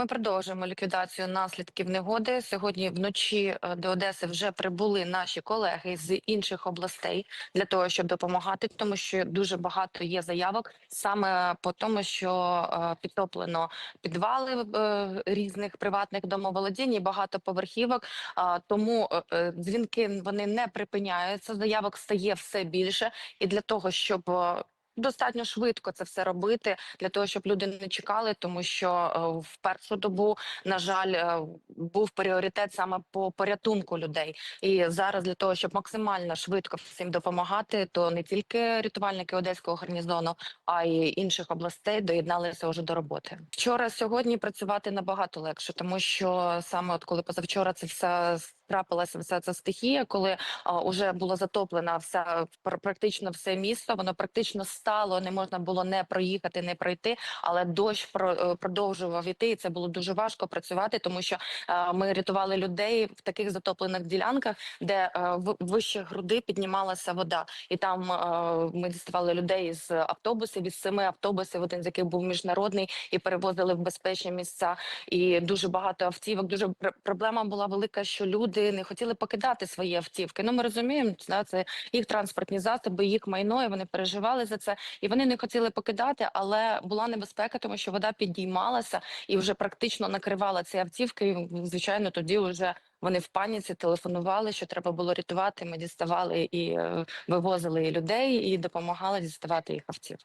Ми продовжуємо ліквідацію наслідків негоди. Сьогодні вночі е, до Одеси вже прибули наші колеги з інших областей для того, щоб допомагати, тому що дуже багато є заявок саме по тому, що е, підтоплено підвали е, різних приватних домоволодінь, і багато поверхівок. Тому дзвінки вони не припиняються. Заявок стає все більше, і для того, щоб Достатньо швидко це все робити для того, щоб люди не чекали, тому що е, в першу добу, на жаль, е, був пріоритет саме по порятунку людей. І зараз для того, щоб максимально швидко всім допомагати, то не тільки рятувальники одеського гарнізону, а й інших областей доєдналися вже до роботи. Вчора сьогодні працювати набагато легше, тому що саме от коли позавчора це все трапилася вся ця стихія, коли а, уже було затоплена вся пр- практично все місто. Воно практично стало, не можна було не проїхати, не пройти, але дощ про, е, продовжував іти, і це було дуже важко працювати, тому що ми рятували людей в таких затоплених ділянках, де е, вище груди піднімалася вода, і там е, ми діставали людей з автобусів, із семи автобусів, один з яких був міжнародний, і перевозили в безпечні місця. І дуже багато автівок. Дуже пр- проблема була велика, що люди не хотіли покидати свої автівки. Ну ми розуміємо, да, це їх транспортні засоби, їх майно, і вони переживали за це, і вони не хотіли покидати, але була небезпека, тому що вода підіймалася і вже практично накривала ці автівки. І, звичайно, тоді вже вони в паніці телефонували, що треба було рятувати. Ми діставали і е, вивозили людей, і допомагали діставати їх автівки.